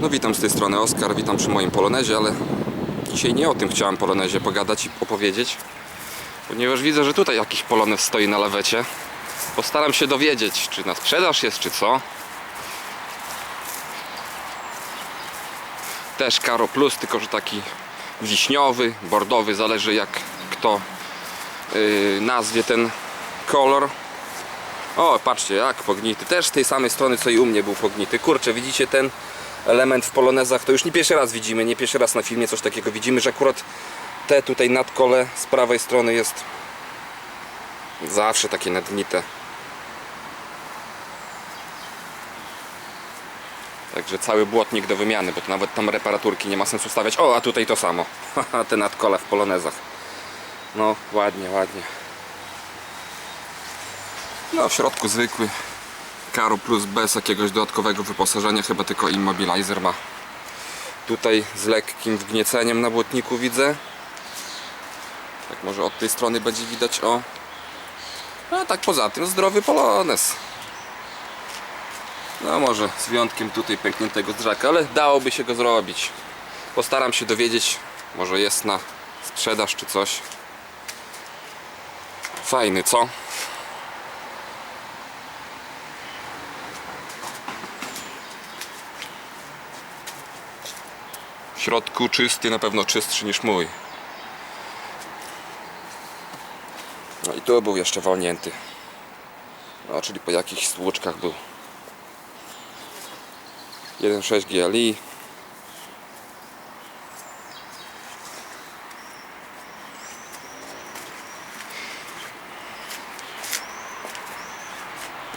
No witam z tej strony Oskar, witam przy moim Polonezie, ale dzisiaj nie o tym chciałem Polonezie pogadać i opowiedzieć, ponieważ widzę, że tutaj jakiś Polonez stoi na lawecie. Postaram się dowiedzieć, czy na sprzedaż jest, czy co. Też Karo Plus, tylko że taki wiśniowy, bordowy, zależy jak kto yy, nazwie ten kolor. O, patrzcie, jak pognity. Też z tej samej strony, co i u mnie był pognity. Kurczę, widzicie ten element w polonezach? To już nie pierwszy raz widzimy, nie pierwszy raz na filmie coś takiego widzimy, że akurat te tutaj nadkole z prawej strony jest zawsze takie nadgnite. Także cały błotnik do wymiany, bo to nawet tam reparaturki nie ma sensu stawiać. O, a tutaj to samo. Te nadkole w polonezach. No, ładnie, ładnie. No, w środku zwykły Karo Plus bez jakiegoś dodatkowego wyposażenia, chyba tylko immobilizer ma. Tutaj z lekkim wgnieceniem na błotniku widzę. Tak może od tej strony będzie widać, o. A tak poza tym zdrowy polonez. No może z wyjątkiem tutaj pękniętego drzaka, ale dałoby się go zrobić. Postaram się dowiedzieć, może jest na sprzedaż czy coś. Fajny, co? W środku czysty, na pewno czystszy niż mój. No i tu był jeszcze walnięty. No, czyli po jakichś stłuczkach był. 1.6 GLI.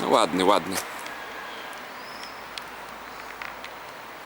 No ładny, ładny.